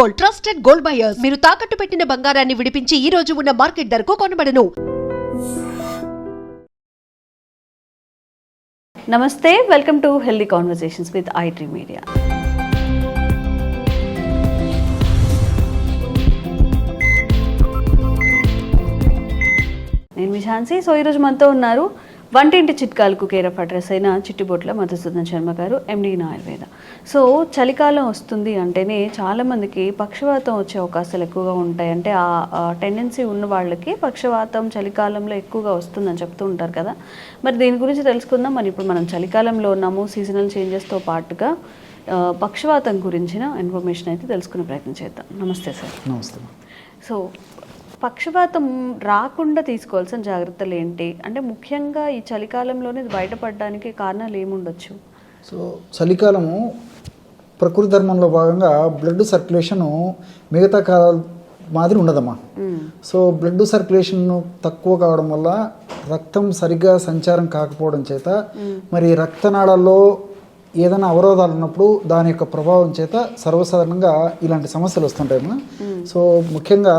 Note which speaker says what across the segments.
Speaker 1: Gold trusted gold buyers. మీరు తాకట్టు పెట్టిన బంగారాన్ని విడిపించి ఈ రోజు ఉన్న మార్కెట్ ధరకు కొనబడను.
Speaker 2: నమస్తే welcome to healthy conversations with IT media నేను మీ ఝాన్సీ. సో ఈరోజు మనతో ఉన్నారు వంటింటి చిట్కాలకు కేర్ ఆఫ్ అడ్రస్ అయిన చిట్టిబొట్ల మధుసూదన్ శర్మ గారు ఎండి ఆయుర్వేద సో చలికాలం వస్తుంది అంటేనే చాలామందికి పక్షవాతం వచ్చే అవకాశాలు ఎక్కువగా ఉంటాయి అంటే ఆ టెండెన్సీ ఉన్న వాళ్ళకి పక్షవాతం చలికాలంలో ఎక్కువగా వస్తుందని చెప్తూ ఉంటారు కదా. మరి దీని గురించి తెలుసుకుందాం. మరి ఇప్పుడు మనం చలికాలంలో ఉన్నాము సీజనల్ చేంజెస్తో పాటుగా పక్షవాతం గురించిన ఇన్ఫర్మేషన్ అయితే తెలుసుకునే ప్రయత్నం చేద్దాం. నమస్తే సార్.
Speaker 3: నమస్తే.
Speaker 2: సో పక్షపాతం రాకుండా తీసుకోవాల్సిన జాగ్రత్తలు ఏంటి? అంటే ముఖ్యంగా ఈ చలికాలంలోనే బయటపడడానికి కారణాలు ఏముండొచ్చు?
Speaker 3: సో చలికాలము ప్రకృతి ధర్మంలో భాగంగా బ్లడ్ సర్క్యులేషను మిగతా కాలాల మాదిరి ఉండదమ్మా.
Speaker 2: మ్మ్.
Speaker 3: సో బ్లడ్ సర్క్యులేషన్ తక్కువ కావడం వల్ల రక్తం సరిగ్గా సంచారం కాకపోవడం చేత మరి రక్తనాళాల్లో ఏదైనా అవరోధాలు ఉన్నప్పుడు దాని యొక్క ప్రభావం చేత సర్వసాధారణంగా ఇలాంటి సమస్యలు వస్తుంటాయమ్మా. సో ముఖ్యంగా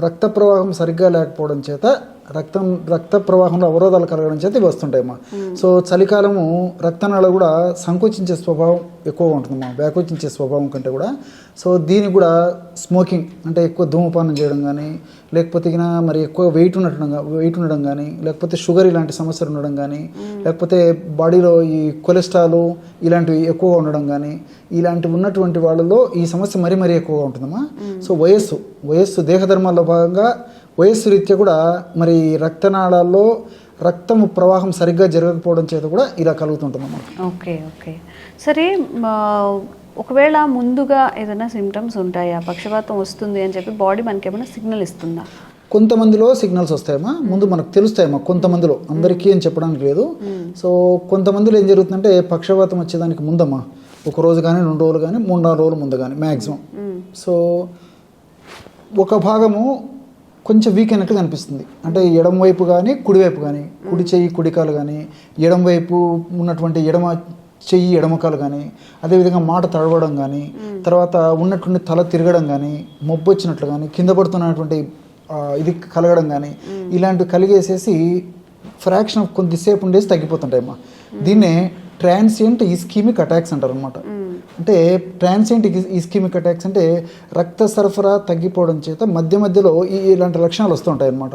Speaker 3: రక్త ప్రవాహం సరిగ్గా లేకపోవడం చేత రక్తం రక్త ప్రవాహంలో అవరోధాలు కలగడం చేత ఇవి వస్తుంటాయమ్మా సో చలికాలము రక్తనాళ కూడా సంకోచించే స్వభావం ఎక్కువగా ఉంటుందమ్మా వ్యాకోచించే స్వభావం కంటే కూడా. సో దీనికి కూడా స్మోకింగ్ అంటే ఎక్కువ ధూమపానం చేయడం కానీ లేకపోతే ఇక మరి ఎక్కువ వెయిట్ ఉండటం వెయిట్ ఉండడం కానీ లేకపోతే షుగర్ ఇలాంటి సమస్యలు ఉండడం కానీ లేకపోతే బాడీలో ఈ కొలెస్ట్రాల్ ఇలాంటివి ఎక్కువగా ఉండడం కానీ ఇలాంటివి ఉన్నటువంటి వాళ్ళలో ఈ సమస్య మరీ మరీ ఎక్కువగా ఉంటుందమ్మా. సో వయస్సు వయస్సు దేహధర్మాల్లో భాగంగా వయస్సు రీత్యా కూడా మరి రక్తనాళాల్లో రక్తము ప్రవాహం సరిగ్గా జరగకపోవడం చేత కూడా ఇలా కలుగుతుంటుందమ్మా
Speaker 2: ఓకే ఓకే. సరే ఒకవేళ ముందుగా ఏదైనా సిమ్టమ్స్ ఉంటాయా? పక్షపాతం వస్తుంది అని చెప్పి బాడీ మనకి ఏమైనా సిగ్నల్ ఇస్తుందా?
Speaker 3: కొంతమందిలో సిగ్నల్స్ వస్తాయమ్మా. ముందు మనకు తెలుస్తాయమ్మా కొంతమందిలో. అందరికీ అని చెప్పడానికి లేదు. సో కొంతమందిలో ఏం జరుగుతుందంటే పక్షవాతం వచ్చేదానికి ముందమ్మా. ఒక రోజు కానీ రెండు రోజులు కానీ మూడు నాలుగు రోజులు ముందు కానీ మ్యాక్సిమం సో ఒక భాగము కొంచెం వీక్ అయినట్టు కనిపిస్తుంది. అంటే ఎడమ వైపు కానీ కుడివైపు కానీ కుడి చెయ్యి కుడికాలు కానీ ఎడమ వైపు ఉన్నటువంటి ఎడమ చెయ్యి ఎడమకాలు కానీ అదేవిధంగా మాట తడవడం కానీ తర్వాత ఉన్నటువంటి తల తిరగడం కానీ మొబ్బు వచ్చినట్లు కానీ కింద పడుతున్నటువంటి ఇది కలగడం కానీ ఇలాంటివి కలిగేసేసి ఫ్రాక్షన్ ఆఫ్ కొద్దిసేపు ఉండేసి తగ్గిపోతుంటాయమ్మా. దీన్నే ట్రాన్సియంట్ ఇస్కీమిక్ అటాక్స్ అంటారు అనమాట అంటే ట్రాన్సియంట్ ఇస్కీమిక్ అటాక్స్ అంటే రక్త సరఫరా తగ్గిపోవడం చేత మధ్య మధ్యలో ఈ ఇలాంటి లక్షణాలు వస్తుంటాయి అనమాట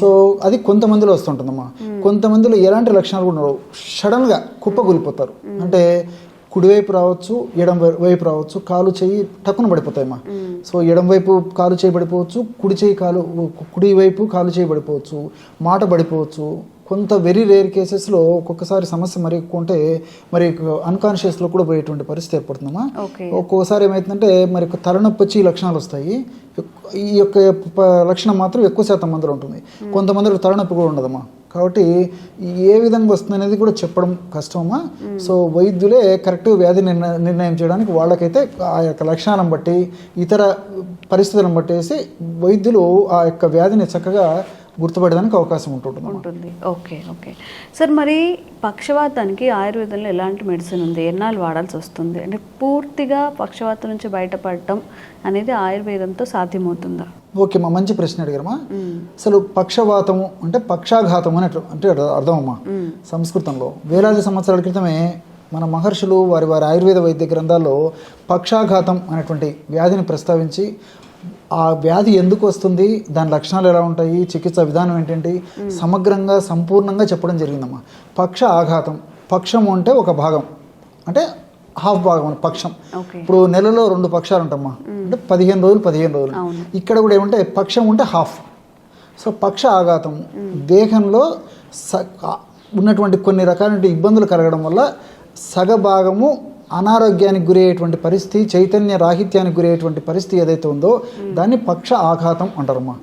Speaker 3: సో అది కొంతమందిలో వస్తుంటుందమ్మా. కొంతమందిలో ఎలాంటి లక్షణాలు కూడా ఉండవు. సడన్గా కుప్పగూలిపోతారు అంటే కుడివైపు రావచ్చు ఎడం వైపు రావచ్చు కాలు చెయ్యి టక్కున పడిపోతాయమ్మా. సో ఎడం వైపు కాలు చేయి పడిపోవచ్చు కుడి చేయి కాలు కుడి వైపు కాలు చేయి పడిపోవచ్చు మాట పడిపోవచ్చు కొంత వెరీ రేర్ కేసెస్లో ఒక్కొక్కసారి సమస్య మరి ఎక్కువ ఉంటే మరి అన్కాన్షియస్లో కూడా పోయేటువంటి పరిస్థితి ఏర్పడుతుందమ్మా. ఒక్కోసారి ఏమవుతుందంటే మరి తలనొప్పి వచ్చి ఈ లక్షణాలు వస్తాయి. ఈ యొక్క లక్షణం మాత్రం ఎక్కువ శాతం మందిలో ఉంటుంది. కొంతమందిలో తలనొప్పి కూడా ఉండదమ్మా. కాబట్టి ఏ విధంగా వస్తుంది అనేది కూడా చెప్పడం కష్టమమ్మా. సో వైద్యులే కరెక్ట్ వ్యాధి నిర్ణ నిర్ణయం చేయడానికి వాళ్ళకైతే ఆ యొక్క లక్షణాలను బట్టి ఇతర పరిస్థితులను బట్టేసి వైద్యులు ఆ యొక్క వ్యాధిని చక్కగా గుర్తుపడడానికి అవకాశం ఉంటుంటుంది
Speaker 2: ఉంటుంది. Okay okay. సార్ మరి పక్షవాతానికి ఆయుర్వేదంలో ఎలాంటి మెడిసిన్ ఉంది? ఎన్నాళ్ళు వాడాల్సి వస్తుంది? అంటే పూర్తిగా పక్షవాతం నుంచి బయటపడటం అనేది ఆయుర్వేదంతో సాధ్యమవుతుందా?
Speaker 3: ఓకే మా మంచి ప్రశ్న అడిగారమ్మా. అసలు పక్షవాతము అంటే పక్షాఘాతం అని అంటే అర్థం అమ్మా సంస్కృతంలో వేలాది సంవత్సరాల క్రితమే మన మహర్షులు వారి వారి ఆయుర్వేద వైద్య గ్రంథాల్లో పక్షాఘాతం అనేటువంటి వ్యాధిని ప్రస్తావించి ఆ వ్యాధి ఎందుకు వస్తుంది? దాని లక్షణాలు ఎలా ఉంటాయి? చికిత్స విధానం ఏంటంటే సమగ్రంగా సంపూర్ణంగా చెప్పడం జరిగిందమ్మా. పక్ష ఆఘాతం. పక్షము అంటే ఒక భాగం. అంటే హాఫ్ భాగం పక్షం. ఇప్పుడు నెలలో రెండు పక్షాలు ఉంటామ్మా అంటే పదిహేను రోజులు పదిహేను రోజులు. ఇక్కడ కూడా ఏమంటే పక్షం ఉంటే హాఫ్. సో పక్ష ఆఘాతం. దేహంలో ఉన్నటువంటి కొన్ని రకాల ఇబ్బందులు కలగడం వల్ల సగభాగము అనారోగ్యానికి గురయ్యేటువంటి పరిస్థితి చైతన్య రాహిత్యానికి గురయ్యేటువంటి పరిస్థితి ఏదైతే ఉందో దాన్ని పక్ష ఆఘాతం అంటారమ్మా.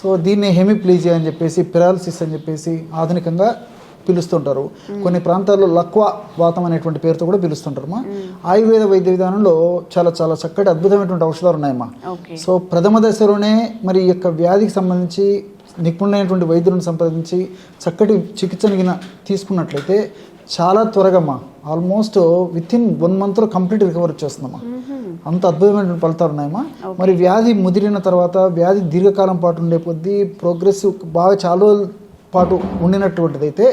Speaker 3: సో దీన్ని హెమిప్లీజియా అని చెప్పేసి పిరాలసిస్ అని చెప్పేసి ఆధునికంగా పిలుస్తుంటారు. కొన్ని ప్రాంతాల్లో లక్వా వాతం అనేటువంటి పేరుతో కూడా పిలుస్తుంటారమ్మా. ఆయుర్వేద వైద్య విధానంలో చాలా చాలా చక్కటి అద్భుతమైనటువంటి ఔషధాలు ఉన్నాయమ్మా. సో ప్రథమ దశలోనే మరి ఈ యొక్క వ్యాధికి సంబంధించి నిపుణులైనటువంటి వైద్యులను సంప్రదించి చక్కటి చికిత్సను గిన తీసుకున్నట్లయితే చాలా త్వరగా ఆల్మోస్ట్ విత్ ఇన్ వన్ మంత్లో కంప్లీట్ రికవర్ వచ్చేస్తుందమ్మా. అంత అద్భుతమైన ఫలితాలు ఉన్నాయమ్మా. మరి వ్యాధి ముదిరిన తర్వాత వ్యాధి దీర్ఘకాలం పాటు ఉండే కొద్దీ ప్రోగ్రెసివ్ బాగా చాలా పాటు ఉండినటువంటిది అయితే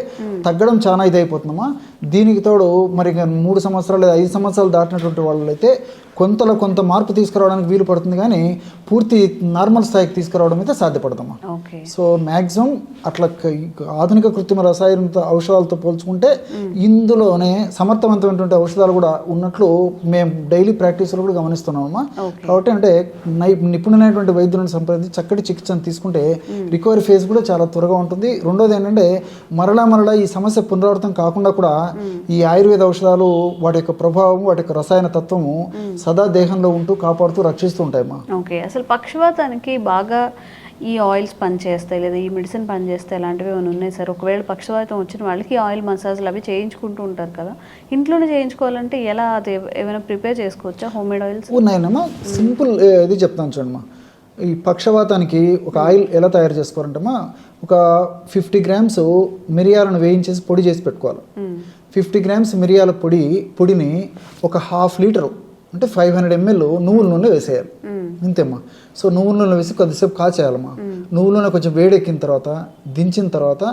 Speaker 3: తగ్గడం చాలా ఇదైపోతుందమ్మా. దీనికి తోడు మరి మూడు సంవత్సరాలు లేదా ఐదు సంవత్సరాలు దాటినటువంటి వాళ్ళు అయితే కొంతలో కొంత మార్పు తీసుకురావడానికి వీలు పడుతుంది కానీ పూర్తి నార్మల్ స్థాయికి తీసుకురావడం అయితే సాధ్యపడదమ్మా. సో మ్యాక్సిమం అట్లా ఆధునిక కృత్రిమ రసాయన ఔషధాలతో పోల్చుకుంటే ఇందులోనే సమర్థవంతమైనటువంటి ఔషధాలు కూడా ఉన్నట్లు మేము డైలీ ప్రాక్టీస్లో కూడా గమనిస్తున్నామమ్మా. కాబట్టి అంటే నై నిపుణులైనటువంటి వైద్యులను సంప్రదించి చక్కటి చికిత్సను తీసుకుంటే రికవరీ ఫేజ్ కూడా చాలా త్వరగా ఉంటుంది. రెండోది ఏంటంటే మరలా మరలా ఈ సమస్య పునరావృతం కాకుండా కూడా ఈ ఆయుర్వేద ఔషధాలు వాటి యొక్క ప్రభావం వాటి యొక్క రసాయన తత్వము సదా దేహంలో ఉంటూ కాపాడుతూ రక్షిస్తూ ఉంటాయమ్మా.
Speaker 2: ఓకే అసలు పక్షవాతానికి బాగా ఈ ఆయిల్స్ పనిచేస్తాయి లేదా ఈ మెడిసిన్ పనిచేస్తాయి ఇలాంటివి ఏమైనా ఉన్నాయి సార్? ఒకవేళ పక్షవాతం వచ్చిన వాళ్ళకి ఆయిల్ మసాజ్లు అవి చేయించుకుంటూ ఉంటారు కదా ఇంట్లోనే చేయించుకోవాలంటే ఎలా అది ఏమైనా ప్రిపేర్ చేసుకోవచ్చా హోమ్ మేడ్ ఆయిల్స్?
Speaker 3: ఉన్నాయన్నమా సింపుల్ ఇది చెప్తాను చూడమ్మా. ఈ పక్షవాతానికి ఒక ఆయిల్ ఎలా తయారు చేసుకోవాలంటమ్మా ఒక ఫిఫ్టీ గ్రామ్స్ మిరియాలను వేయించేసి పొడి చేసి పెట్టుకోవాలి. ఫిఫ్టీ గ్రామ్స్ మిరియాల పొడి పొడిని ఒక హాఫ్ లీటరు అంటే ఫైవ్ హండ్రెడ్ ఎంఎల్ నువ్వుల నూనె వేసేయాలి. ఇంతేమ్మా. సో నువ్వుల నూనె వేసి కొద్దిసేపు కాచేయాలమ్మా. నువ్వుల నూనె కొంచెం వేడెక్కిన తర్వాత దించిన తర్వాత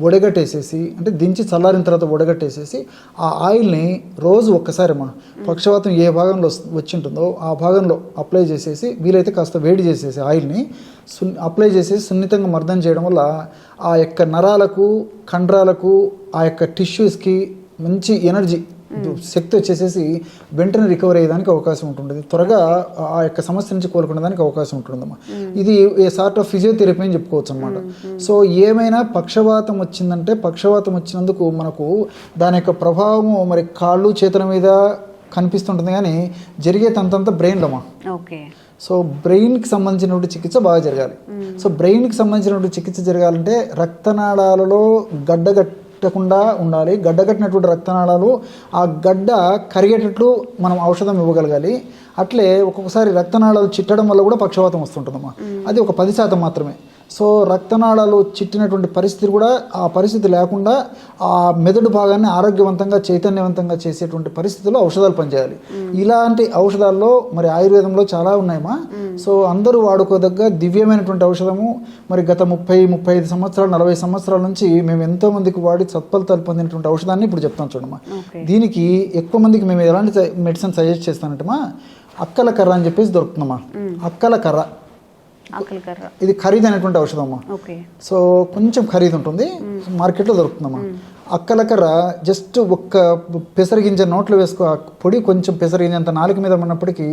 Speaker 3: వడగట్టేసేసి అంటే దించి చల్లారిన తర్వాత వడగట్టేసేసి ఆ ఆయిల్ని రోజు ఒక్కసారి అమ్మా పక్షవాతం ఏ భాగంలో వచ్చి ఉంటుందో ఆ భాగంలో అప్లై చేసేసి వీలైతే కాస్త వేడి చేసేసి ఆయిల్ని సున్ అప్లై చేసేసి సున్నితంగా మర్దన చేయడం వల్ల ఆ యొక్క నరాలకు కండరాలకు ఆ యొక్క టిష్యూస్కి మంచి ఎనర్జీ శక్తి వచ్చేసేసి వెంటనే రికవర్ అయ్యేదానికి అవకాశం ఉంటుంది త్వరగా ఆ యొక్క సమస్య నుంచి కోలుకునేదానికి అవకాశం ఉంటుందమ్మా. ఇది ఏ సార్ట్ ఆఫ్ ఫిజియోథెరపీ అని చెప్పుకోవచ్చు అనమాట సో ఏమైనా పక్షవాతం వచ్చిందంటే పక్షవాతం వచ్చినందుకు మనకు దాని యొక్క ప్రభావము మరి కాళ్ళు చేతుల మీద కనిపిస్తుంటుంది కానీ జరిగే తంతంతా బ్రెయిన్లోమా
Speaker 2: ఓకే.
Speaker 3: సో బ్రెయిన్కి సంబంధించినటువంటి చికిత్స బాగా జరగాలి. సో బ్రెయిన్కి సంబంధించినటువంటి చికిత్స జరగాలంటే రక్తనాళాలలో గడ్డగట్టకుండా ఉండాలి. గడ్డగట్టినటువంటి రక్తనాళాలు ఆ గడ్డ కరిగేటట్లు మనం ఔషధం ఇవ్వగలగాలి. అట్లే ఒక్కొక్కసారి రక్తనాళాలు చిట్టడం వల్ల కూడా పక్షవాతం వస్తుంటుందమ్మా. అది ఒక పది శాతం మాత్రమే. సో రక్తనాళాలు చిట్టినటువంటి పరిస్థితి కూడా ఆ పరిస్థితి లేకుండా ఆ మెదడు భాగాన్ని ఆరోగ్యవంతంగా చైతన్యవంతంగా చేసేటువంటి పరిస్థితుల్లో ఔషధాలు పనిచేయాలి. ఇలాంటి ఔషధాల్లో మరి ఆయుర్వేదంలో చాలా ఉన్నాయమ్మా. సో అందరూ వాడుకోదగ్గ దివ్యమైనటువంటి ఔషధము. మరి గత ముప్పై ముప్పై ఐదు సంవత్సరాలు నలభై సంవత్సరాల నుంచి మేము ఎంతో మందికి వాడి సత్ఫలితాలు పొందినటువంటి ఔషధాన్ని ఇప్పుడు చెప్తాను చూడమ్మా. దీనికి ఎక్కువ మందికి మేము ఎలాంటి మెడిసిన్ సజెస్ట్ చేస్తానంటేమా అక్కల కర్ర అని చెప్పేసి దొరుకుతుందమ్మా. అక్కల కర్ర. ఇది ఖరీదైనటువంటి ఔషధం అమ్మా. సో కొంచెం ఖరీదు ఉంటుంది. మార్కెట్లో దొరుకుతుందమ్మా. అక్కలకర్ర జస్ట్ ఒక్క పెసరగింజ నోట్లో వేసుకో ఆ పొడి కొంచెం పెసరగింజ అంత నాలుక మీద ఉన్నప్పటికీ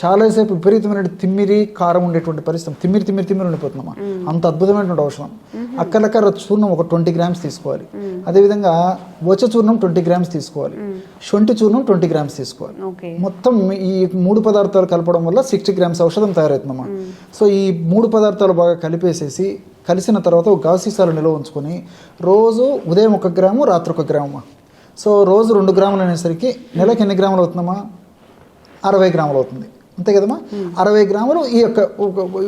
Speaker 3: చాలాసేపు విపరీతమైన తిమ్మిరి కారం ఉండేటువంటి పరిస్థితి. తిమ్మిరి తిమ్మిరి తిమ్మిరి ఉండిపోతుందమ్మా అంత అద్భుతమైనటువంటి ఔషధం. అక్కలకర్ర చూర్ణం ఒక ట్వంటీ గ్రామ్స్ తీసుకోవాలి. అదేవిధంగా వచ చూర్ణం ట్వంటీ గ్రామ్స్ తీసుకోవాలి. శొంఠి చూర్ణం ట్వంటీ గ్రామ్స్ తీసుకోవాలి. మొత్తం ఈ మూడు పదార్థాలు కలపడం వల్ల సిక్స్టీ గ్రామ్స్ ఔషధం తయారవుతుందమ్మా సో ఈ మూడు పదార్థాలు బాగా కలిపేసేసి కలిసిన తర్వాత ఒక గాజు సీసాలు నిల్వ ఉంచుకొని రోజు ఉదయం ఒక గ్రాము రాత్రి ఒక గ్రాము. సో రోజు రెండు గ్రాములు అనేసరికి నెలకు ఎన్ని గ్రాములు అవుతుందమ్మా? అరవై గ్రాములు అవుతుంది. అంతే కదమ్మా? అరవై గ్రాములు ఈ యొక్క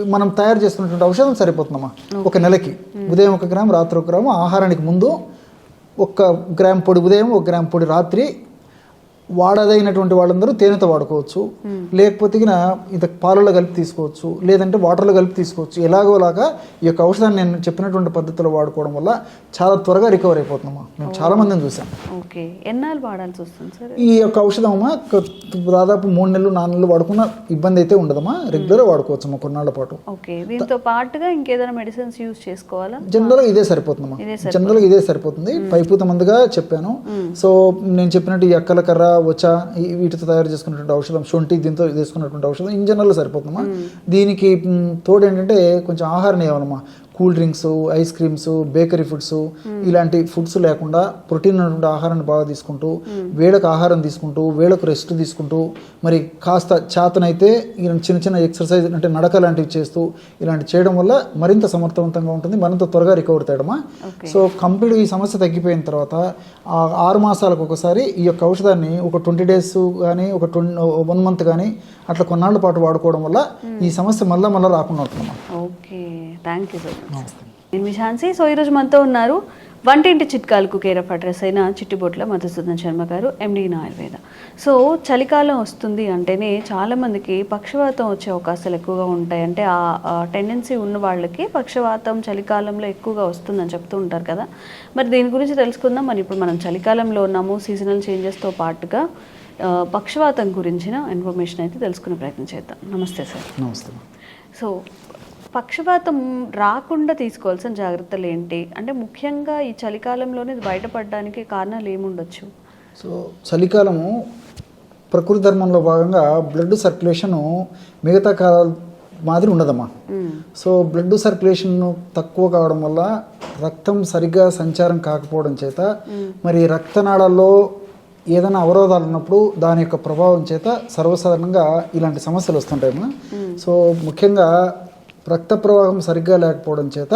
Speaker 3: మనం తయారు చేసుకున్నటువంటి ఔషధం సరిపోతుందమ్మా. ఒక నెలకి. ఉదయం ఒక గ్రాము రాత్రి ఒక గ్రాము ఆహారానికి ముందు ఒక గ్రామ్ పొడి ఉదయం ఒక గ్రామ్ పొడి రాత్రి వాడదైనటువంటి వాళ్ళందరూ తేనెతో వాడుకోవచ్చు. లేకపోతే ఇది పాలలో కలిపి తీసుకోవచ్చు. లేదంటే వాటర్లో కలిపి తీసుకోవచ్చు. ఎలాగోలాగా ఈ యొక్క ఔషధాన్ని నేను చెప్పినటువంటి పద్ధతిలో వాడుకోవడం వల్ల చాలా త్వరగా రికవర్ అయిపోతుందమ్మా. మేము చాలా మందిని చూసాం ఈ యొక్క ఔషధం అమ్మా క- దాదాపు మూడు నెలలు నాలుగు నెలలు వాడుకున్న ఇబ్బంది అయితే ఉండదమ్మా. రెగ్యులర్గా వాడుకోవచ్చు అమ్మా కొన్నాళ్ళ పాటు.
Speaker 2: దీంతో పాటుగా ఇంకేదైనా మెడిసిన్స్ యూజ్ చేసుకోవాలా?
Speaker 3: జనరల్గా ఇదే సరిపోతుందమ్మా.
Speaker 2: ఇదే
Speaker 3: జనరల్గా ఇదే సరిపోతుంది. పైపూత మందుగా చెప్పాను. సో నేను చెప్పినట్టు ఈ అక్కల కర్ర వచ్చా ఈ- వీటితో తయారు చేసుకున్నటువంటి ఔషధం శొంఠి దీంతో తీసుకున్నటువంటి ఔషధం ఇన్ జనరల్ సరిపోతుందమ్మా. దీనికి తోడు ఏంటంటే కొంచెం ఆహారం ఇవ్వాలమ్మా cool drinks ice creams bakery foods ఇలాంటి ఫుడ్స్ లేకుండా ప్రోటీన్ ఉన్నటువంటి ఆహారాన్ని బాగా తీసుకుంటూ వేళకు ఆహారం తీసుకుంటూ వేళకు రెస్ట్ తీసుకుంటూ మరి కాస్త చేతనైతే చిన్న చిన్న ఎక్సర్సైజ్ అంటే నడక లాంటివి చేస్తూ ఇలాంటి చేయడం వల్ల మరింత సమర్థవంతంగా ఉంటుంది మరింత త్వరగా రికవర్
Speaker 2: Okay.
Speaker 3: సో కంప్లీట్ ఈ సమస్య తగ్గిపోయిన తర్వాత ఆ ఆరు మాసాలకు ఒకసారి ఈ యొక్క ఔషధాన్ని ఒక ట్వంటీ డేస్ కానీ ఒక ట్వంటీ వన్ మంత్ కానీ అట్లా కొన్నాళ్ళ పాటు వాడుకోవడం వల్ల ఈ సమస్య మళ్ళా మళ్ళీ రాకుండా ఉంటుందమ్మా.
Speaker 2: ఓకే థ్యాంక్ యూ సార్ నేను మీ ఝాన్సీ. సో ఈరోజు మనతో ఉన్నారు వంటింటి చిట్కాలకు కేర్ ఆఫ్ అడ్రస్ అయిన చిట్టిబొట్ల మధుసూదన్ శర్మ గారు ఎండి ఆయుర్వేద. సో చలికాలం వస్తుంది అంటేనే చాలామందికి పక్షవాతం వచ్చే అవకాశాలు ఎక్కువగా ఉంటాయి. అంటే ఆ టెండెన్సీ ఉన్న వాళ్ళకి పక్షవాతం చలికాలంలో ఎక్కువగా వస్తుందని చెప్తూ ఉంటారు కదా. మరి దీని గురించి తెలుసుకుందాం. మరి ఇప్పుడు మనం చలికాలంలో ఉన్నాము సీజనల్ చేంజెస్తో పాటుగా పక్షవాతం గురించిన ఇన్ఫర్మేషన్ అయితే తెలుసుకునే ప్రయత్నం చేద్దాం. నమస్తే సార్
Speaker 3: నమస్తే.
Speaker 2: సో పక్షపాతం రాకుండా తీసుకోవాల్సిన జాగ్రత్తలు ఏంటి? అంటే ముఖ్యంగా ఈ చలికాలంలోనే బయటపడడానికి కారణాలు ఏముండొచ్చు?
Speaker 3: సో చలికాలము ప్రకృతి ధర్మంలో భాగంగా బ్లడ్ సర్క్యులేషను మిగతా కాలాల మాదిరి ఉండదమ్మా. సో బ్లడ్ సర్క్యులేషన్ తక్కువ కావడం వల్ల రక్తం సరిగ్గా సంచారం కాకపోవడం చేత మరి రక్తనాళాల్లో ఏదైనా అవరోధాలు ఉన్నప్పుడు దాని యొక్క ప్రభావం చేత సర్వసాధారణంగా ఇలాంటి సమస్యలు వస్తుంటాయమ్మా. సో ముఖ్యంగా రక్త ప్రవాహం సరిగ్గా లేకపోవడం చేత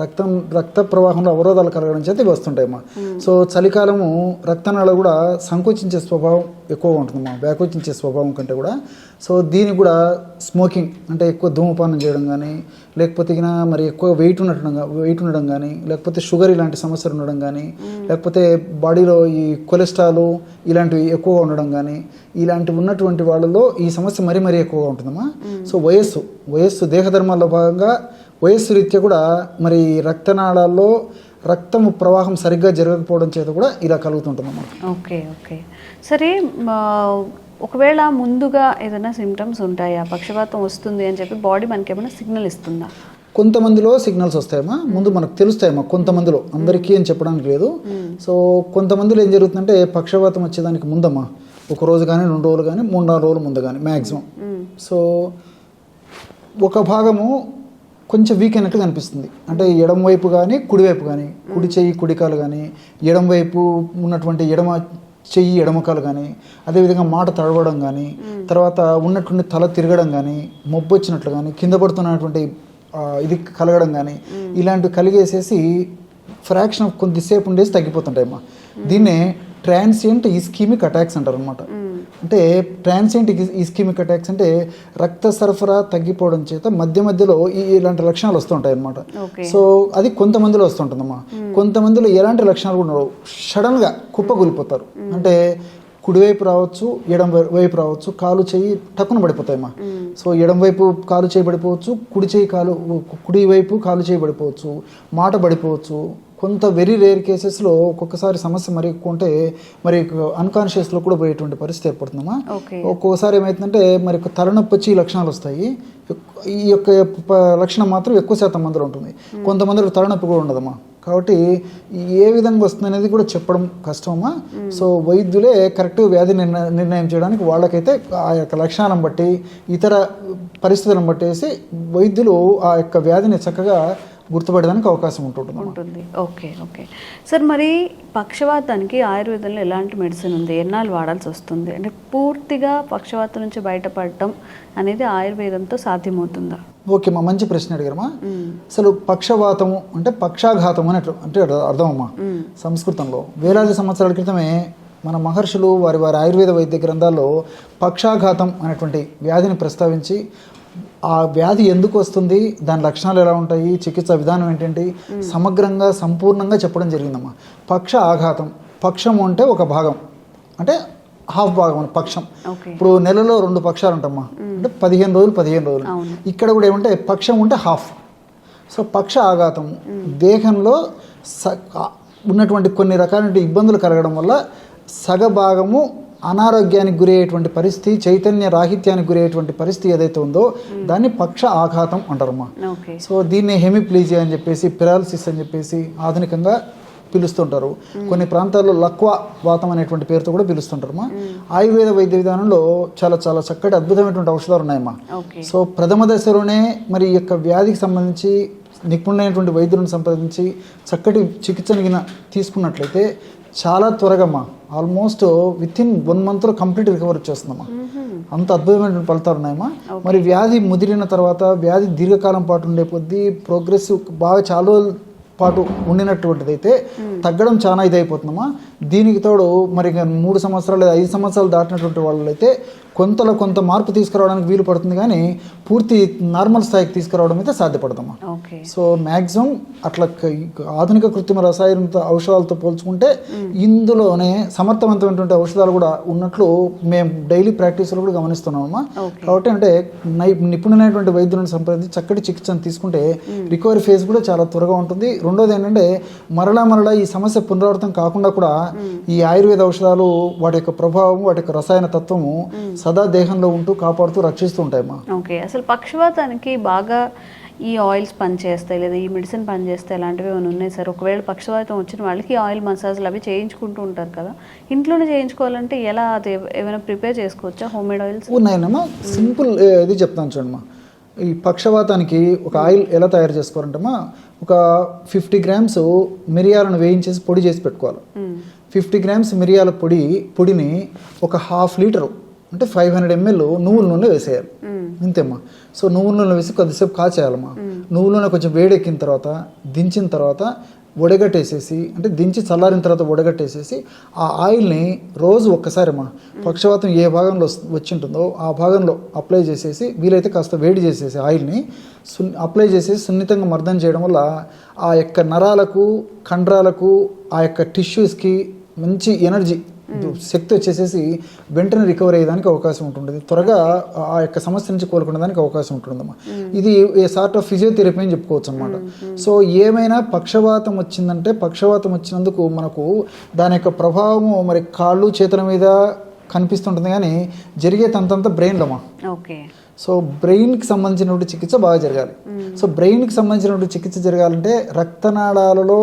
Speaker 3: రక్తం రక్త ప్రవాహంలో అవరోధాలు కలగడం చేత ఇవి వస్తుంటాయమ్మా. సో చలికాలము రక్తనాళ కూడా సంకోచించే స్వభావం ఎక్కువగా ఉంటుందమ్మా. వ్యాకోచించే స్వభావం కంటే కూడా. సో దీనికి కూడా స్మోకింగ్ అంటే ఎక్కువ ధూమపానం చేయడం కానీ లేకపోతే ఇక మరి ఎక్కువ వెయిట్ ఉండటం వెయిట్ ఉండడం కానీ లేకపోతే షుగర్ ఇలాంటి సమస్యలు ఉండడం కానీ లేకపోతే బాడీలో ఈ కొలెస్ట్రాల్ ఇలాంటివి ఎక్కువగా ఉండడం కానీ ఇలాంటివి ఉన్నటువంటి వాళ్ళలో ఈ సమస్య మరీ మరీ ఎక్కువగా ఉంటుందమ్మా. సో వయస్సు వయస్సు దేహధర్మాల్లో భాగంగా వయస్సు రీత్యా కూడా మరి రక్తనాళాల్లో రక్తము ప్రవాహం సరిగ్గా జరగకపోవడం చేత కూడా ఇలా కలుగుతుంటుందమ్మా
Speaker 2: ఓకే ఓకే. సరే ఒకవేళ ముందుగా ఏదైనా సిమ్టమ్స్ ఉంటాయా? పక్షపాతం వస్తుంది అని చెప్పి బాడీ మనకి ఏమైనా సిగ్నల్ ఇస్తుందా?
Speaker 3: కొంతమందిలో సిగ్నల్స్ వస్తాయమ్మా. ముందు మనకు తెలుస్తాయమ్మా కొంతమందిలో. అందరికీ అని చెప్పడానికి లేదు. సో కొంతమందిలో ఏం జరుగుతుందంటే పక్షవాతం వచ్చేదానికి ముందమ్మా. ఒక రోజు కానీ రెండు రోజులు కానీ మూడు నాలుగు రోజులు ముందు కానీ మ్యాక్సిమం సో ఒక భాగము కొంచెం వీక్ అయినట్టుగా అనిపిస్తుంది అంటే ఎడమ వైపు కానీ కుడివైపు కానీ కుడి చెయ్యి కుడికాలు కానీ ఎడమ వైపు ఉన్నటువంటి ఎడమ చెయ్యి ఎడమకాలు కానీ అదేవిధంగా మాట తడవడం కానీ తర్వాత ఉన్నటువంటి తల తిరగడం కానీ మొబ్బు వచ్చినట్లు కానీ కింద పడుతున్నటువంటి ఇది కలగడం కానీ ఇలాంటివి కలిగేసేసి ఫ్రాక్షన్ కొద్దిసేపు ఉండేసి తగ్గిపోతుంటాయమ్మా. దీన్నే ట్రాన్సియంట్ ఇస్కీమిక్ అటాక్స్ అంటారు అనమాట అంటే ట్రాన్సియంట్ ఇస్కీమిక్ అటాక్స్ అంటే రక్త సరఫరా తగ్గిపోవడం చేత మధ్య మధ్యలో ఈ ఇలాంటి లక్షణాలు వస్తుంటాయి అనమాట సో అది కొంతమందిలో వస్తుంటుందమ్మా. కొంతమందిలో ఎలాంటి లక్షణాలు కూడా ఉండవు. సడన్గా కుప్పగూలిపోతారు అంటే కుడివైపు రావచ్చు ఎడం వైపు రావచ్చు కాలు చెయ్యి టక్కున పడిపోతాయమ్మా. సో ఎడం వైపు కాలు చేయి పడిపోవచ్చు కుడి చేయి కాలు కుడి వైపు కాలు చేయి పడిపోవచ్చు మాట పడిపోవచ్చు కొంత వెరీ రేర్ కేసెస్లో ఒక్కొక్కసారి సమస్య మరి ఎక్కువ ఉంటే మరి అన్కాన్షియస్లో కూడా పోయేటువంటి పరిస్థితి ఏర్పడుతుందమ్మా. ఒక్కోసారి ఏమవుతుందంటే మరి తలనొప్పి వచ్చి ఈ లక్షణాలు వస్తాయి. ఈ యొక్క లక్షణం మాత్రం ఎక్కువ శాతం మందిలో ఉంటుంది. కొంతమందిలో తలనొప్పి కూడా ఉండదమ్మా. కాబట్టి ఏ విధంగా వస్తుంది అనేది కూడా చెప్పడం కష్టమమ్మా. సో వైద్యులే కరెక్ట్ వ్యాధి నిర్ణ- నిర్ణయం చేయడానికి వాళ్ళకైతే ఆ యొక్క లక్షణాలను బట్టి ఇతర పరిస్థితులను బట్టేసి వైద్యులు ఆ యొక్క వ్యాధిని చక్కగా గుర్తుపడడానికి అవకాశం ఉంటుంటుంది
Speaker 2: ఉంటుంది. Okay okay. సార్ మరి పక్షవాతానికి ఆయుర్వేదంలో ఎలాంటి మెడిసిన్ ఉంది? ఎన్నాళ్ళు వాడాల్సి వస్తుంది? అంటే పూర్తిగా పక్షవాతం నుంచి బయటపడటం అనేది ఆయుర్వేదంతో సాధ్యమవుతుందా?
Speaker 3: ఓకే మా మంచి ప్రశ్న అడిగారమ్మా. అసలు పక్షవాతము అంటే పక్షాఘాతం అని అంటే అర్థ- అర్థమమ్మా. సంస్కృతంలో వేలాది సంవత్సరాల క్రితమే మన మహర్షులు వారి వారి ఆయుర్వేద వైద్య గ్రంథాల్లో పక్షాఘాతం అనేటువంటి వ్యాధిని ప్రస్తావించి ఆ వ్యాధి ఎందుకు వస్తుంది? దాని లక్షణాలు ఎలా ఉంటాయి? చికిత్స విధానం ఏంటంటే సమగ్రంగా సంపూర్ణంగా చెప్పడం జరిగిందమ్మా. పక్ష ఆఘాతం. పక్షం అంటే ఒక భాగం. అంటే హాఫ్ భాగం పక్షం. ఇప్పుడు నెలలో రెండు పక్షాలు ఉంటామ్మా అంటే పదిహేను రోజులు పదిహేను రోజులు. ఇక్కడ కూడా ఏమంటే పక్షం ఉంటే హాఫ్. సో పక్ష ఆఘాతం. దేహంలో ఉన్నటువంటి కొన్ని రకాల ఇబ్బందులు కలగడం వల్ల సగభాగము అనారోగ్యానికి గురయ్యేటువంటి పరిస్థితి చైతన్య రాహిత్యానికి గురయ్యేటువంటి పరిస్థితి ఏదైతే ఉందో దాన్ని పక్ష ఆఘాతం అంటారమ్మా. సో దీన్ని హెమిప్లీజియా అని చెప్పేసి పిరాలసిస్ అని చెప్పేసి ఆధునికంగా పిలుస్తుంటారు. కొన్ని ప్రాంతాల్లో లక్వా వాతం అనేటువంటి పేరుతో కూడా పిలుస్తుంటారమ్మా. ఆయుర్వేద వైద్య విధానంలో చాలా చాలా చక్కటి అద్భుతమైనటువంటి ఔషధాలు ఉన్నాయమ్మా. సో ప్రథమ దశలోనే మరి ఈ యొక్క వ్యాధికి సంబంధించి నిపుణులైనటువంటి వైద్యులను సంప్రదించి చక్కటి చికిత్సను గిన తీసుకున్నట్లయితే చాలా త్వరగమ్మా. ఆల్మోస్ట్ విత్ ఇన్ వన్ మంత్లో కంప్లీట్ రికవర్ వచ్చేస్తుందమ్మా. అంత అద్భుతమైనటువంటి ఫలితాలు ఉన్నాయమ్మా. మరి వ్యాధి ముదిరిన తర్వాత వ్యాధి దీర్ఘకాలం పాటు ఉండే కొద్దీ ప్రోగ్రెస్ బాగా చాలా పాటు ఉండినటువంటిది అయితే తగ్గడం చాలా ఇదైపోతుందమ్మా. దీనికి తోడు మరి మూడు సంవత్సరాలు లేదా ఐదు సంవత్సరాలు దాటినటువంటి వాళ్ళు అయితే కొంతలో కొంత మార్పు తీసుకురావడానికి వీలు పడుతుంది కానీ పూర్తి నార్మల్ స్థాయికి తీసుకురావడం అయితే సాధ్యపడదమ్మా. సో మ్యాక్సిమం అట్లా ఆధునిక కృత్రిమ రసాయన ఔషధాలతో పోల్చుకుంటే ఇందులోనే సమర్థవంతమైనటువంటి ఔషధాలు కూడా ఉన్నట్లు మేము డైలీ ప్రాక్టీస్లో కూడా గమనిస్తున్నామమ్మా. కాబట్టి అంటే నై నిపుణులైనటువంటి వైద్యులను సంప్రదించి చక్కటి చికిత్సను తీసుకుంటే రికవరీ ఫేజ్ కూడా చాలా త్వరగా ఉంటుంది. రెండోది ఏంటంటే మరలా మరలా ఈ సమస్య పునరావృతం కాకుండా కూడా ఈ ఆయుర్వేద ఔషధాలు వాటి యొక్క ప్రభావం వాటి యొక్క రసాయన తత్వము సదా దేహంలో ఉంటూ కాపాడుతూ రక్షిస్తూ ఉంటాయమ్మా
Speaker 2: ఓకే. అసలు పక్షవాతానికి బాగా ఈ ఆయిల్స్ పనిచేస్తాయి లేదా ఈ మెడిసిన్ పనిచేస్తాయి ఇలాంటివి ఏమైనా ఉన్నాయి సార్? ఒకవేళ పక్షవాతం వచ్చిన వాళ్ళకి ఆయిల్ మసాజ్లు అవి చేయించుకుంటూ ఉంటారు కదా. ఇంట్లోనే చేయించుకోవాలంటే ఎలా అది ఏమైనా ప్రిపేర్ చేసుకోవచ్చా? Homemade oils?
Speaker 3: ఉన్నాయన్నమా సింపుల్ ఇది చెప్తాను చూడమ్మా. ఈ పక్షవాతానికి ఒక ఆయిల్ ఎలా తయారు చేసుకోవాలంటమ్మా ఒక ఫిఫ్టీ గ్రామ్స్ మిరియాలను వేయించేసి పొడి చేసి పెట్టుకోవాలి. ఫిఫ్టీ గ్రామ్స్ మిరియాల పొడి పొడిని ఒక హాఫ్ లీటరు అంటే ఫైవ్ హండ్రెడ్ ఎంఎల్ నువ్వుల నూనె వేసేయాలి. ఇంతేమ్మా. సో నువ్వుల నూనె వేసి కొద్దిసేపు కాచేయాలమ్మా. నువ్వుల నూనె కొంచెం వేడెక్కిన తర్వాత దించిన తర్వాత వడగట్టేసేసి అంటే దించి చల్లారిన తర్వాత వడగట్టేసేసి ఆ ఆయిల్ని రోజు ఒక్కసారి అమ్మా పక్షవాతం ఏ భాగంలో వస్- వచ్చి ఉంటుందో ఆ భాగంలో అప్లై చేసేసి వీలైతే కాస్త వేడి చేసేసి ఆయిల్ని సున్ అప్లై చేసేసి సున్నితంగా మర్దన చేయడం వల్ల ఆ యొక్క నరాలకు కండరాలకు ఆ యొక్క టిష్యూస్కి మంచి ఎనర్జీ శక్తి వచ్చేసేసి వెంటనే రికవర్ అయ్యేదానికి అవకాశం ఉంటుంది త్వరగా ఆ యొక్క సమస్య నుంచి కోలుకునేదానికి అవకాశం ఉంటుందమ్మా. ఇది ఏ సార్ట్ ఆఫ్ ఫిజియోథెరపీ అని చెప్పుకోవచ్చు అనమాట సో ఏమైనా పక్షవాతం వచ్చిందంటే పక్షవాతం వచ్చినందుకు మనకు దాని యొక్క ప్రభావము మరి కాళ్ళు చేతుల మీద కనిపిస్తుంటుంది కానీ జరిగే తంతంతా బ్రెయిన్లో అమ్మా
Speaker 2: ఓకే.
Speaker 3: సో బ్రెయిన్కి సంబంధించినటువంటి చికిత్స బాగా జరగాలి. సో బ్రెయిన్కి సంబంధించినటువంటి చికిత్స జరగాలంటే రక్తనాళాలలో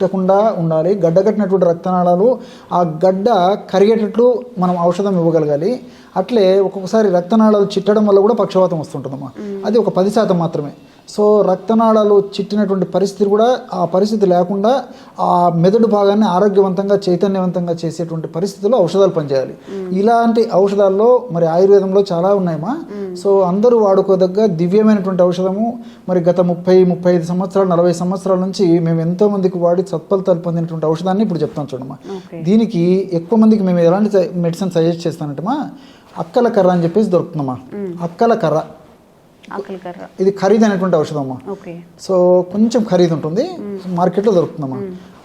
Speaker 3: గడ్డగట్టకుండా ఉండాలి. గడ్డగట్టినటువంటి రక్తనాళాలు ఆ గడ్డ కరిగేటట్లు మనం ఔషధం ఇవ్వగలగాలి. అట్లే ఒక్కొక్కసారి రక్తనాళాలు చిట్టడం వల్ల కూడా పక్షవాతం వస్తుంటుందమ్మా. అది ఒక పది శాతం మాత్రమే. సో రక్తనాళాలు చిట్టినటువంటి పరిస్థితి కూడా ఆ పరిస్థితి లేకుండా ఆ మెదడు భాగాన్ని ఆరోగ్యవంతంగా చైతన్యవంతంగా చేసేటువంటి పరిస్థితుల్లో ఔషధాలు పనిచేయాలి. ఇలాంటి ఔషధాల్లో మరి ఆయుర్వేదంలో చాలా ఉన్నాయమ్మా. సో అందరూ వాడుకోదగ్గ దివ్యమైనటువంటి ఔషధము. మరి గత ముప్పై ముప్పై ఐదు సంవత్సరాలు నలభై సంవత్సరాల నుంచి మేము ఎంతో మందికి వాడి సత్ఫలితాలు పొందినటువంటి ఔషధాన్ని ఇప్పుడు చెప్తాను చూడమ్మా. దీనికి ఎక్కువ మందికి మేము ఎలాంటి మెడిసిన్ సజెస్ట్ చేస్తానంటేమా అక్కల కర్ర అని చెప్పేసి దొరుకుతుందమ్మా. అక్కల కర్ర. ఇది ఖరీదైనటువంటి ఔషధం అమ్మా. సో కొంచెం ఖరీదు ఉంటుంది. మార్కెట్లో దొరుకుతుందమ్మా.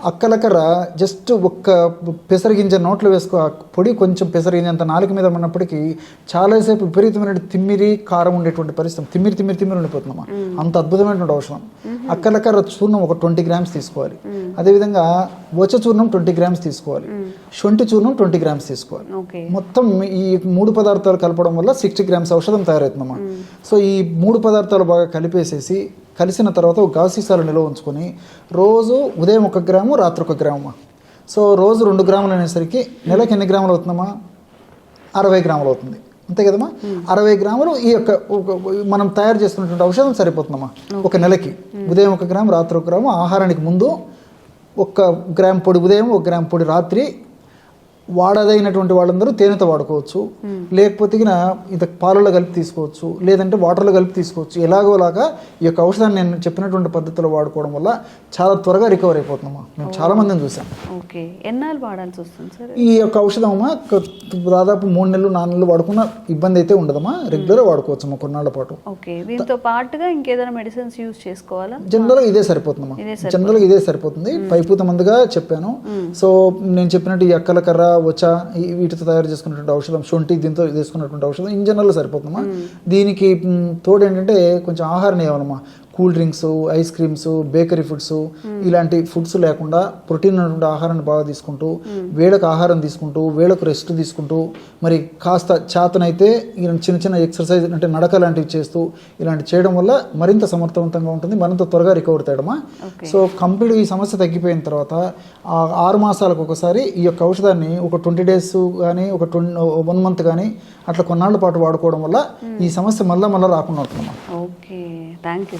Speaker 3: అక్కలకర్ర జస్ట్ ఒక్క పెసరగింజ నోట్లో వేసుకో ఆ పొడి కొంచెం పెసరగింజ అంత నాలుక మీద ఉన్నప్పటికీ చాలాసేపు విపరీతమైన తిమ్మిరి కారం ఉండేటువంటి పరిస్థితి. తిమ్మిరి తిమ్మిరి తిమ్మిరి ఉండిపోతుందమ్మా. అంత అద్భుతమైనటువంటి ఔషధం. అక్కలకర్ర చూర్ణం ఒక ట్వంటీ గ్రామ్స్ తీసుకోవాలి. అదేవిధంగా వచ చూర్ణం ట్వంటీ గ్రామ్స్ తీసుకోవాలి. శొంఠి చూర్ణం ట్వంటీ గ్రామ్స్ తీసుకోవాలి. మొత్తం ఈ మూడు పదార్థాలు కలపడం వల్ల సిక్స్టీ గ్రామ్స్ ఔషధం తయారవుతుందమ్మా. సో ఈ మూడు పదార్థాలు బాగా కలిపేసేసి కలిసిన తర్వాత ఒక గాజు సీసాలు నిల్వ ఉంచుకొని రోజు ఉదయం ఒక గ్రాము రాత్రి ఒక గ్రామమ్మా సో రోజు రెండు గ్రాములు అనేసరికి నెలకి ఎన్ని గ్రాములు అవుతుందమ్మా? అరవై గ్రాములు అవుతుంది. అంతే కదమ్మా? అరవై గ్రాములు ఈ యొక్క ఒక- మనం తయారు చేసుకున్నటువంటి ఔషధం సరిపోతుందమ్మా. ఒక నెలకి. ఉదయం ఒక గ్రాము రాత్రి ఒక గ్రాము ఆహారానికి ముందు ఒక గ్రామ్ పొడి ఉదయం ఒక గ్రామ్ పొడి రాత్రి వాడదైనటువంటి వాళ్ళందరూ తేనెతో వాడుకోవచ్చు. లేకపోతే ఇంత పాలలో కలిపి తీసుకోవచ్చు. లేదంటే వాటర్లో కలిపి తీసుకోవచ్చు. ఎలాగోలాగా ఈ యొక్క ఔషధాన్ని నేను చెప్పినటువంటి పద్ధతిలో వాడుకోవడం వల్ల చాలా త్వరగా రికవర్ అయిపోతుందమ్మా. మేము చాలా మందిని చూసాం
Speaker 2: ఓకే. ఎన్నాళ్ళు వాడాల్సి వస్తుంది సార్?
Speaker 3: ఈ యొక్క ఔషధం అమ్మా దాదాపు మూడు నెలలు నాలుగు నెలలు వాడుకున్న ఇబ్బంది అయితే ఉండదమ్మా. రెగ్యులర్గా వాడుకోవచ్చు అమ్మా కొన్నాళ్ళ పాటు.
Speaker 2: ఓకే. దీంతో పాటుగా ఇంకేదైనా మెడిసిన్స్ యూజ్ చేసుకోవాలా?
Speaker 3: ఇదే సరిపోతుందమ్మా.
Speaker 2: ఇదే
Speaker 3: జనరల్గా ఇదే సరిపోతుంది. పైపూత మందుగా చెప్పాను. సో నేను చెప్పినట్టు ఈ అక్కల కర్ర వచ్చ వీటితో తయారు చేసుకున్నటువంటి ఔషధం శొంఠి దీంతో తీసుకున్నటువంటి ఔషధం ఇన్ జనరల్ సరిపోతుందమ్మా. దీనికి తోడు ఏంటంటే కొంచెం ఆహారం ఇవ్వాలమ్మా cool drinks ice creams bakery foods ఇలాంటి ఫుడ్స్ లేకుండా ప్రోటీన్ ఉన్నటువంటి ఆహారాన్ని బాగా తీసుకుంటూ వేళకు ఆహారం తీసుకుంటూ వేళకు రెస్ట్ తీసుకుంటూ మరి కాస్త చేతనైతే చిన్న చిన్న ఎక్సర్సైజ్ అంటే నడక లాంటివి చేస్తూ ఇలాంటి చేయడం వల్ల మరింత సమర్థవంతంగా ఉంటుంది మరింత త్వరగా రికవర్ అవుతాడమ్మా సో కంప్లీట్ ఈ సమస్య తగ్గిపోయిన తర్వాత ఆ ఆరు మాసాలకు ఒకసారి ఈ యొక్క ఔషధాన్ని ఒక ట్వంటీ డేస్ కానీ ఒక ట్వంటీ వన్ మంత్ కానీ అట్లా కొన్నాళ్ళ పాటు వాడుకోవడం వల్ల ఈ సమస్య మళ్ళా మళ్ళీ రాకుండా ఉంటుందమ్మా.
Speaker 2: Okay. Thank you